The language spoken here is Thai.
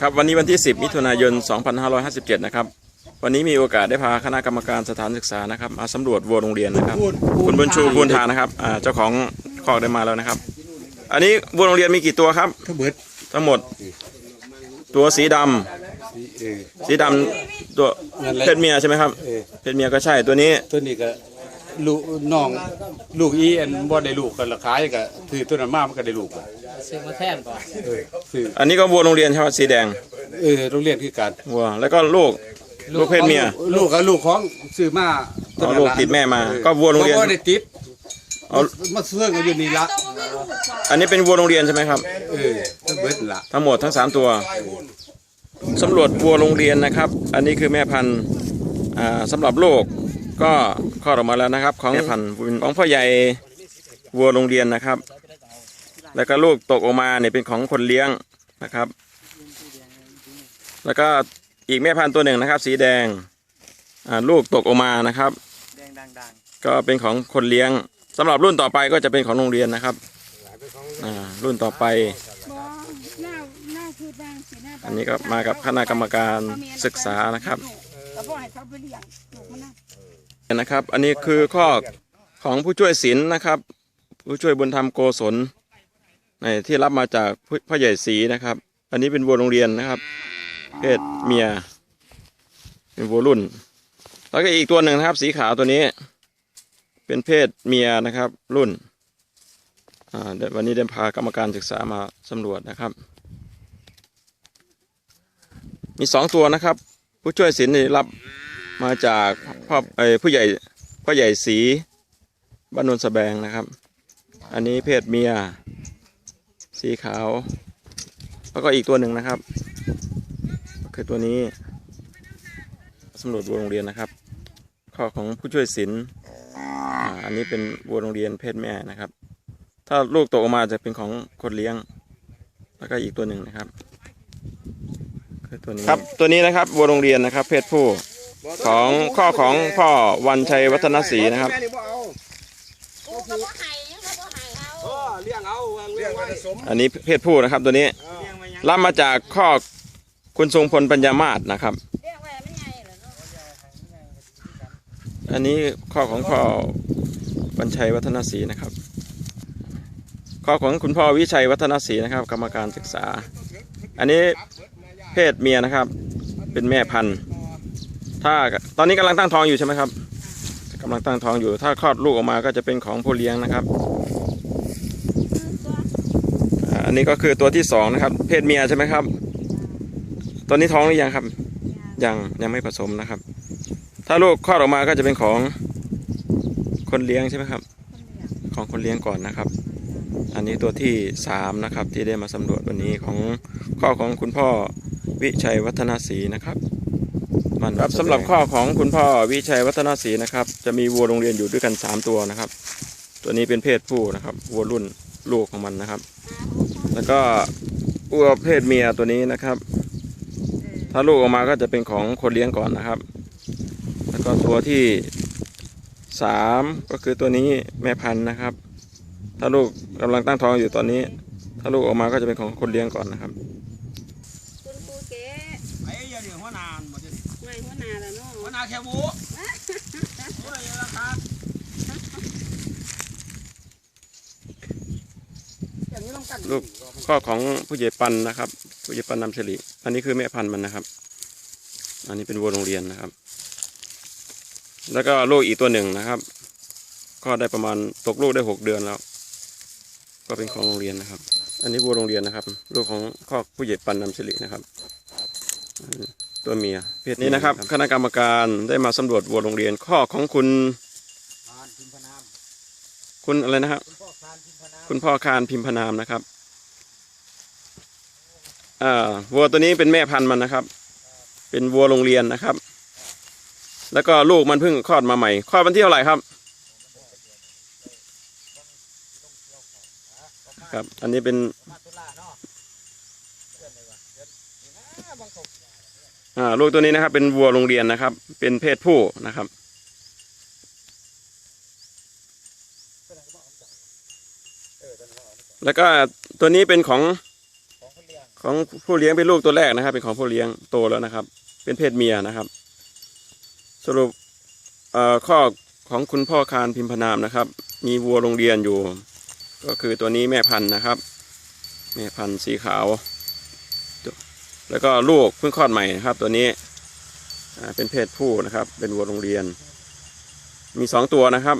ครับวันนี้วันที่ 10 มิถุนายน 2557 นะครับ วันนี้มีโอกาสได้พาคณะกรรมการสถานศึกษานะครับมาสำรวจวัวโรงเรียนนะครับ คุณบุญชูพูนทานะครับอ่าเจ้าของคอกได้มาแล้วนะครับ อันนี้วัวโรงเรียนมีกี่ตัวครับ ทั้งเบิดทั้งหมด ตัวสีดำเออ สีดำตัวนั่นแหละ เพศเมียใช่ไหมครับเออเพศเมียก็ใช่ตัวนี้ตัวนี้ก็ลูกน้องลูกอีอันบ่ได้ลูกกันละขายก็ถือตัวนั้นมามันก็ได้ลูกอะ ซื้อมาแทนก่อนเออคืออันนี้ก็วัวโรงเรียนใช่ไหมสีแดงเออโรงเรียนคือกันวัวแล้วก็ลูกลูกเพศเมียลูกกับลูกของซื้อมาอ๋อลูกติดแม่มา ก็วัวโรงเรียนบ่ได้ติดเอามาเสื่องกันอยู่นี่ละอันนี้เป็นวัวโรงเรียนใช่ไหมครับเออทั้งเบิดละทั้งหมดทั้ง3ตัวสำรวจวัวโรงเรียนนะครับ อันนี้คือแม่พันธุ์อ่าสำหรับโลกก็คลอดออกมาแล้วนะครับ ของแม่พันธุ์ของพ่อใหญ่วัวโรงเรียนนะครับ แล้วก็ลูกตกออกมาเนี่ยเป็นของคนเลี้ยงนะครับ แล้วก็อีกแม่พันธุ์ตัวหนึ่งนะครับ สีแดงอ่าลูกตกออกมานะครับแดงดังดังก็เป็นของคนเลี้ยงสำหรับรุ่นต่อไปก็จะเป็นของโรงเรียนนะครับอ่ารุ่นต่อไปบ่หน้าหน้าคือบ้างสีหน้าบ้างอันนี้ก็มากับคณะกรรมการศึกษานะครับก็บ่ให้เขาไปเลี้ยงลูกมันนะนะครับ อันนี้คือข้อของผู้ช่วยศิลป์นะครับ ผู้ช่วยบุญธรรมโกศล ในที่รับมาจากพ่อใหญ่ศรีนะครับ อันนี้เป็นวัวโรงเรียนนะครับ เพศเมีย เป็นวัวรุ่น แล้วก็อีกตัวหนึ่งนะครับ สีขาวตัวนี้ เป็นเพศเมียนะครับ รุ่นวันนี้ได้พากรรมการศึกษามาสำรวจนะครับ มีสองตัวนะครับ ผู้ช่วยศิลป์นี่รับมาจากพ่อเออผู้ใหญ่พ่อใหญ่สีบ้านนนสแบงนะครับ อันนี้เพศเมีย สีขาว แล้วก็อีกตัวหนึ่งนะครับ ก็คือตัวนี้สำรวจวัวโรงเรียนนะครับ ข้อของผู้ช่วยศิลป์อันนี้เป็นวัวโรงเรียนเพศแม่นะครับ ถ้าลูกตกออกมาจะเป็นของคนเลี้ยง แล้วก็อีกตัวหนึ่งนะครับคือตัวนี้ครับตัวนี้นะครับวัวโรงเรียนนะครับ เพศผู้ของข้อของพ่อวันชัยวัฒนศรีนะครับ กูก็บ่ให้เขาบ่ให้เอา เลี้ยงเอาเลี้ยงไว้ อันนี้เพศผู้นะครับตัวนี้รับมาจากข้อคุณทรงพลปัญญามาศนะครับเลี้ยงไว้มันใหญ่เหรอเนาะอันนี้ข้อของพ่อวันชัยวัฒนศรีนะครับ ข้อของคุณพ่อวิชัยวัฒนศรีนะครับ กรรมการศึกษา อันนี้เพศเมียนะครับ เป็นแม่พันธุ์ถ้าตอนนี้กำลังตั้งท้องอยู่ใช่ไหมครับกำลังตั้งท้องอยู่ ถ้าคลอดลูกออกมาก็จะเป็นของผู้เลี้ยงนะครับอ่าอั นนี้ก็คือตัวที่สองนะครับ เพศเมียใช่ไหมครับตอนนี้ท้องหรือยังครับ ยังยังไม่ผสมนะครับ ถ้าลูกคลอดออกมาก็จะเป็นของคนเลี้ยงใช่ไหมครับ ของคนเลี้ยงก่อนนะครับ อันนี้ตัวที่สามนะครับที่ได้มาสำรวจวันนี้ของข้อของคุณพ่อวิชัยวัฒนาศรีนะครับมันครับสำหรับข้อของคุณพ่อวิชัยวัฒนาศรีนะครับ จะมีวัวโรงเรียนอยู่ด้วยกันสามตัวนะครับ ตัวนี้เป็นเพศผู้นะครับ วัวรุ่นลูกของมันนะครับ แล้วก็วัวเพศเมียตัวนี้นะครับ ถ้าลูกออกมาก็จะเป็นของคนเลี้ยงก่อนนะครับ แล้วก็ตัวที่สามก็คือตัวนี้แม่พันธุ์นะครับ ถ้าลูกกำลังตั้งท้องอยู่ตอนนี้ ถ้าลูกออกมาก็จะเป็นของคนเลี้ยงก่อนนะครับคุณครูเก๋ไอ้ยาเดี๋ยวหัวนานหมดเลยไม่หัวหน้าแล้วเนาะหัวนาแค่บูโอ้ยราคา อย่างนี้ต้องกัน ลูกข้อของผู้ใหญ่ปันนะครับ ผู้ใหญ่ปันนำเฉลีอันนี้คือแม่พันธุ์มันนะครับ อันนี้เป็นวัวโรงเรียนนะครับ แล้วก็ลูกอีกตัวหนึ่งนะครับก็ได้ประมาณตกลูกได้หกเดือนแล้ว ก็เป็นของโรงเรียนนะครับ อันนี้วัวโรงเรียนนะครับ ลูกของข้อผู้ใหญ่ปันนำเฉลีนะครับอันนี้ตัวเมียเพศนี้นะครับ คณะกรรมการได้มาสำรวจวัวโรงเรียนข้อของคุณทานพิมพนามคุณอะไรนะครับ คุณพ่อทานพิมพนามคุณพ่อคารพิมพนามนะครับ อ่าวัวตัวนี้เป็นแม่พันธุ์มันนะครับ เป็นวัวโรงเรียนนะครับ แล้วก็ลูกมันเพิ่งคลอดมาใหม่คลอดวันที่เท่าไหร่ครับครับ อันนี้เป็นอ่าลูกตัวนี้นะครับ เป็นวัวโรงเรียนนะครับ เป็นเพศผู้นะครับแล้วก็ตัวนี้เป็นของ ของผู้เลี้ยงเป็นลูกตัวแรกนะครับ เป็นของผู้เลี้ยงโตแล้วนะครับ เป็นเพศเมียนะครับ สรุปข้อของคุณพ่อคารพิมพนามนะครับ มีวัวโรงเรียนอยู่ ก็คือตัวนี้แม่พันธุ์นะครับ แม่พันธุ์สีขาว แล้วก็ลูกเพิ่งคลอดใหม่นะครับ ตัวนี้เป็นเพศผู้นะครับ เป็นวัวโรงเรียน มีสองตัวนะครับ